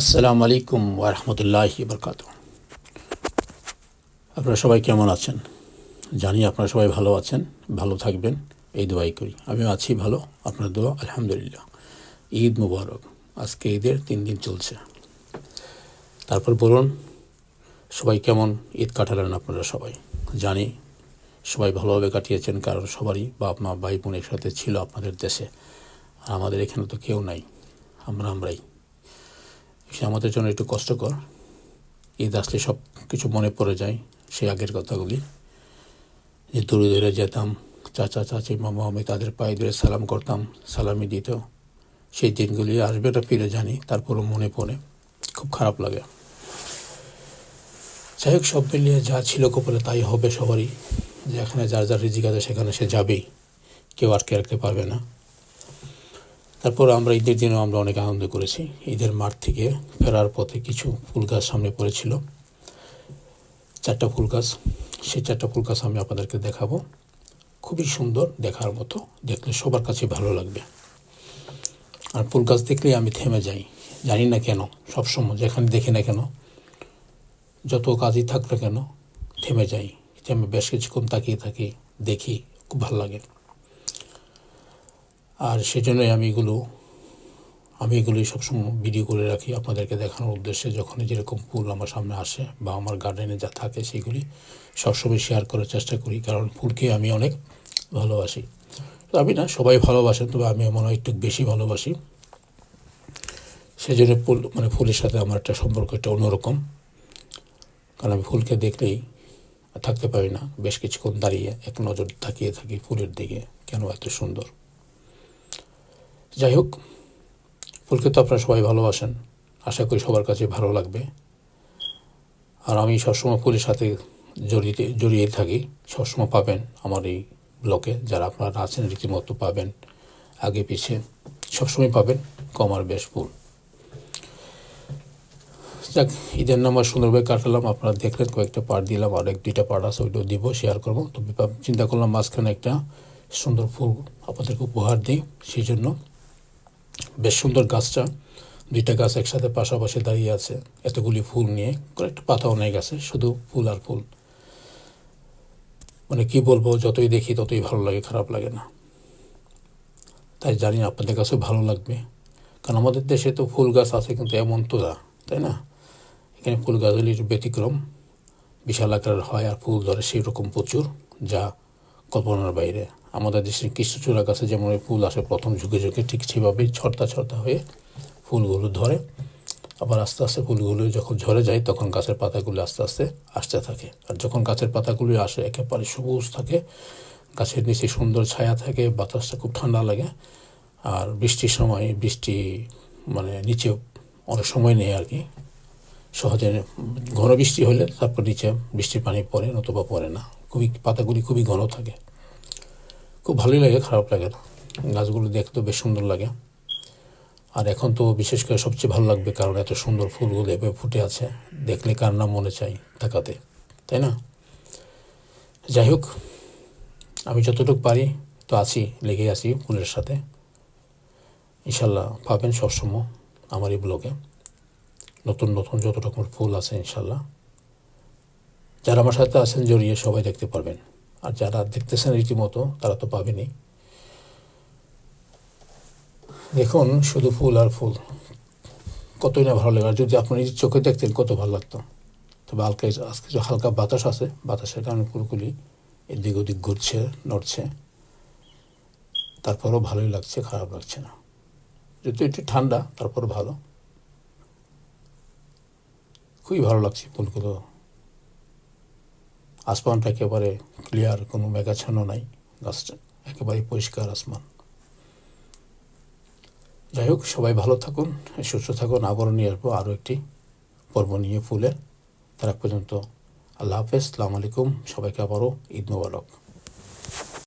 আসসালামু আলাইকুম ওরহমতুল্লাহ বরকাত আপনারা সবাই কেমন আছেন? জানি আপনারা সবাই ভালো আছেন, ভালো থাকবেন, এই দোয়াই করি। আমিও আছি ভালো, আপনার দোয়া আলহামদুলিল্লাহ। ঈদ মুবারক, আজকে ঈদের তিন দিন চলছে। তারপর বলুন, সবাই কেমন ঈদ কাটালেন আপনারা সবাই? জানি সবাই ভালোভাবে কাটিয়েছেন, কারণ সবারই বাপ, মা, ভাই, বোন একসাথে ছিল আপনাদের দেশে। আর আমাদের এখানে তো কেউ নাই, আমরা আমরাই। সে আমাদের জন্য একটু কষ্টকর। ঈদ আসলে সব কিছু মনে পড়ে যায়, সেই আগের কথাগুলি। যে দূরে দূরে যেতাম, চাচা, চাচি, মামা, আমি তাদের পায়ে ধরে সালাম করতাম, সালামি দিত। সেই দিনগুলি আসবে না, ফিরে জানি, তারপরও মনে পড়ে, খুব খারাপ লাগে। যাই হোক, সব মিলিয়ে যা ছিল কপালে তাই হবে সবারই। যেখানে যার যার রিজিক আছে, সেখানে সে যাবেই। কেউ আটকে রাখতে পারবে না। তারপর আমরা ঈদের দিনেও আমরা অনেক আনন্দ করেছি। ঈদের মাঠ থেকে ফেরার পথে কিছু ফুল গাছ সামনে পড়েছিল। চারটা ফুল গাছ, সেই চারটা ফুল গাছ আমি আপনাদেরকে দেখাবো। খুবই সুন্দর দেখার মতো, দেখলে সবার কাছে ভালো লাগবে। আর ফুল গাছ দেখলেই আমি থেমে যাই, জানি না কেন, সবসময় যেখানে দেখি না কেন, যত কাজই থাক না কেন, থেমে যাই। থেমে বেশ কিছুক্ষণ তাকিয়ে থাকি, দেখি, খুব ভালো লাগে। আর সেজন্যই আমি এগুলো, আমি এগুলোই সবসময় ভিডিও করে রাখি আপনাদেরকে দেখানোর উদ্দেশ্যে। যখনই যেরকম ফুল আমার সামনে আসে বা আমার গার্ডেনে যা থাকে সেগুলি সবসময় শেয়ার করার চেষ্টা করি, কারণ ফুলকে আমি অনেক ভালোবাসি। আমি না, সবাই ভালোবাসেন তবে আমি মনে হয় একটু বেশি ভালোবাসি। সেজন্য ফুল মানে ফুলের সাথে আমার একটা সম্পর্ক একটা অন্যরকম। কারণ আমি ফুলকে দেখলেই থাকতে পারি না। বেশ কিছুক্ষণ দাঁড়িয়ে এক নজর তাকিয়ে থাকি ফুলের দিকে, কেন এত সুন্দর। যাই হোক, ফুলকে তো আপনারা সবাই ভালোবাসেন, আশা করি সবার কাছে ভালো লাগবে। আর আমি সবসময় ফুলের সাথে জড়িয়ে জড়িয়ে থাকি, সবসময় পাবেন আমার এই ব্লকে, যারা আপনারা আছেন, রীতিমতো পাবেন, আগে পিছিয়ে সবসময় পাবেন কম আর বেশ ফুল। যাক, ঈদের নামাজ সুন্দরভাবে কাটালাম, আপনারা দেখলেন, কয়েকটা পার্ট দিলাম আর এক দুইটা পার্ট আছে, ওইটাও দিব শেয়ার করব। তো চিন্তা করলাম মাঝখানে একটা সুন্দর ফুল আপনাদেরকে উপহার দিই, সেই জন্য বেশ সুন্দর গাছটা। দুইটা গাছ একসাথে পাশাপাশি দাঁড়িয়ে আছে। এতগুলি ফুল নিয়ে কয়েকটা পাতাও নেই গাছে, শুধু ফুল আর ফুল। মানে কি বলব, যতই দেখি ততই ভালো লাগে, খারাপ লাগে না। তাই জানি আপনাদের কাছে ভালো লাগবে। কারণ আমাদের দেশে তো ফুল গাছ আছে কিন্তু এমন তো না, তাই না? এখানে ফুল গাছগুলির ব্যতিক্রম। বিশাল আকারের হয় আর ফুল ধরে সেই রকম প্রচুর, যা কল্পনার বাইরে। আমাদের দেশের কৃষ্ণচূড়া গাছে যেমন ফুল আসে, প্রথম ঝুঁকে ঝুঁকে ঠিক সেভাবেই ছড়তা ছড়তা হয়ে ফুলগুলো ধরে। আবার আস্তে আস্তে ফুলগুলো যখন ঝরে যায়, তখন গাছের পাতাগুলো আস্তে আস্তে আসতে থাকে। আর যখন গাছের পাতাগুলি আসে, একেবারে সবুজ থাকে, গাছের নিচে সুন্দর ছায়া থাকে, বাতাসটা খুব ঠান্ডা লাগে। আর বৃষ্টির সময় বৃষ্টি মানে নিচে অনেক সময় নেই আর কি। সহজে ঘন বৃষ্টি হলে তারপর নিচে বৃষ্টির পানি পড়ে, নতুবা পড়ে না। খুবই, পাতাগুলি খুবই ঘন থাকে। খুব ভালোই লাগে, খারাপ লাগে না। গাছগুলো দেখতেও বেশ সুন্দর লাগে। আর এখন তো বিশেষ করে সবচেয়ে ভালো লাগবে, কারণ এত সুন্দর ফুলগুলো এভাবে ফুটে আছে। দেখলে কার নাম মনে চাই তাকাতে তাই না? যাই হোক, আমি যতটুকু পারি তো আছি লেগে আছি ফুলের সাথে। ইনশাল্লাহ পাবেন সবসময় আমার এই ব্লগে। নতুন নতুন যত রকমের ফুল আছে ইনশাল্লাহ। যারা আমার সাথে আছেন, জড়িয়ে সবাই দেখতে পারবেন। আর যারা দেখতেছেন রীতিমতো, তারা তো পাবেনই। দেখুন, শুধু ফুল আর ফুল। কতই না ভালো লাগে। আর যদি আপনি নিজের চোখে দেখতেন, কত ভালো লাগতো। তবে হালকা আজকে যে হালকা বাতাস আছে, বাতাসের কারণে ফুলগুলি এদিক ওদিক ঘুরছে, নড়ছে। তারপরও ভালোই লাগছে, খারাপ লাগছে না। যদি একটু ঠান্ডা তারপর ভালো। খুবই ভালো লাগছে ফুলগুলো আসমানটা একেবারে ক্লিয়ার কোনো মেঘাচ্ছন্ন নাই। গাছটা একেবারে পরিষ্কার আসমান। যাই হোক, সবাই ভালো থাকুন, সুস্থ থাকুন। আবারও নিয়ে আসব আরও একটি পর্ব নিয়ে ফুলের। তার পর্যন্ত আল্লাহ হাফেজ, সালাম আলাইকুম। সবাইকে আবারও ঈদ মোবারক।